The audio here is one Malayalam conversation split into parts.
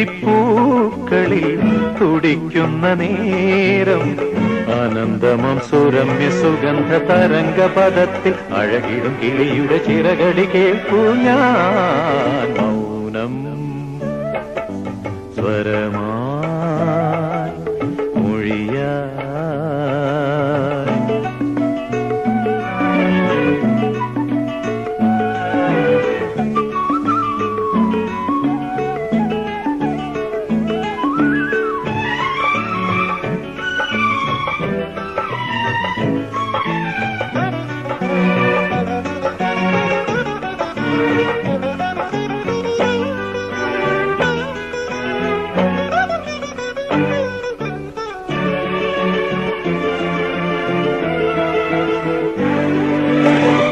ചിരിപ്പൂക്കളിൽ തുടിക്കുന്ന നേരം. ആനന്ദമം സുരമ്യ സുഗന്ധ തരംഗ പദത്തിൽ അഴകിടും കിളിയുടെ ചിറകടി കേൾക്കൂ ഞാൻ. മൗനം സ്വരമാ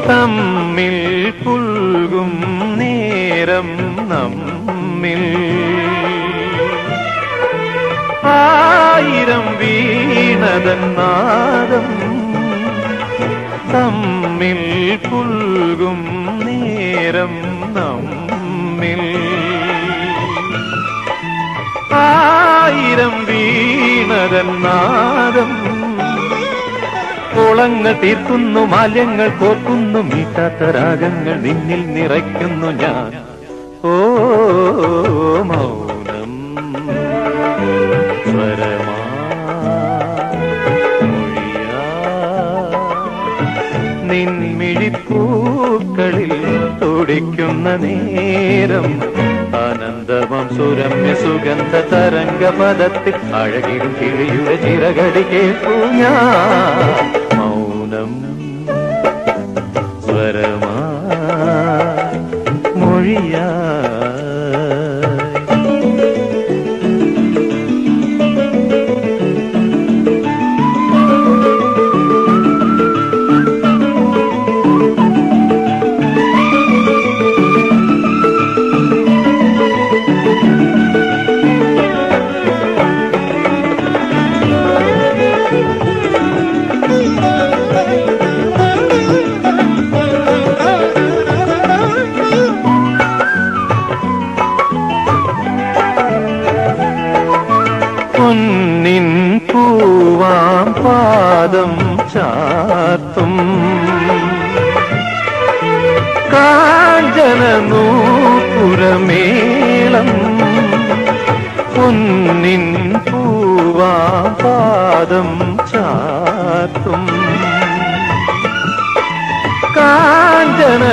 തമ്മിൽ പുൽകും നേരം നമ്മിൽ. ആയിരം വീണതൻ നാദം തമ്മിൽ പുൽകും നേരം നമ്മിൽ. ആയിരം വീണതൻ നാദം കുളങ്ങൾ തീർക്കുന്നു മാല്യങ്ങൾ കോർക്കുന്നു മീട്ടാത്ത രാഗങ്ങൾ നിന്നിൽ നിറയ്ക്കുന്നു ഞാൻ. ഓ മൗനം തുടിക്കുന്ന നേരം. ആനന്ദമം സുരമ്യ സുഗന്ധ തരംഗ പദത്തിൽ അഴകിടും കിളിയുടെ ചിറകടി കേൾക്കൂ ഞാൻ മൗനം. സ്വരമാ മൊഴിയാ പൊന്നിൻ പൂവാം പാദം ചാത്തും. കാഞ്ചന നൂപുരമേളം പൊന്നിൻ പൂവാം പാദം ചാത്തും. കാഞ്ചന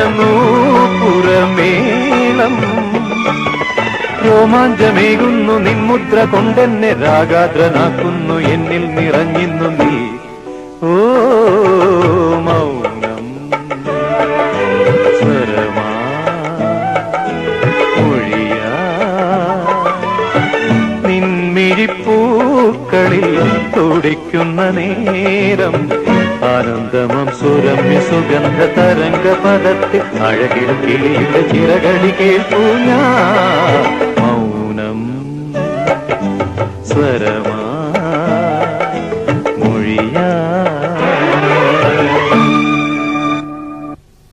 രോമാഞ്ചമേകുന്നു നിൻമുദ്ര കൊണ്ടെന്നെ രാഗാദ്രനാക്കുന്നു എന്നിൽ നിറഞ്ഞിന്നു നീ. ഓ മൗനം സ്വരമാ നിൻമിഴിപ്പൂക്കളിൽ തുടിക്കുന്ന നേരം ആനന്ദമം സുരമ്യ സുഗന്ധ തരംഗ പദത്തിൽ അഴകിടും കിളിയുടെ ചിറകളി കേൾപ്പൂ ഞാൻ.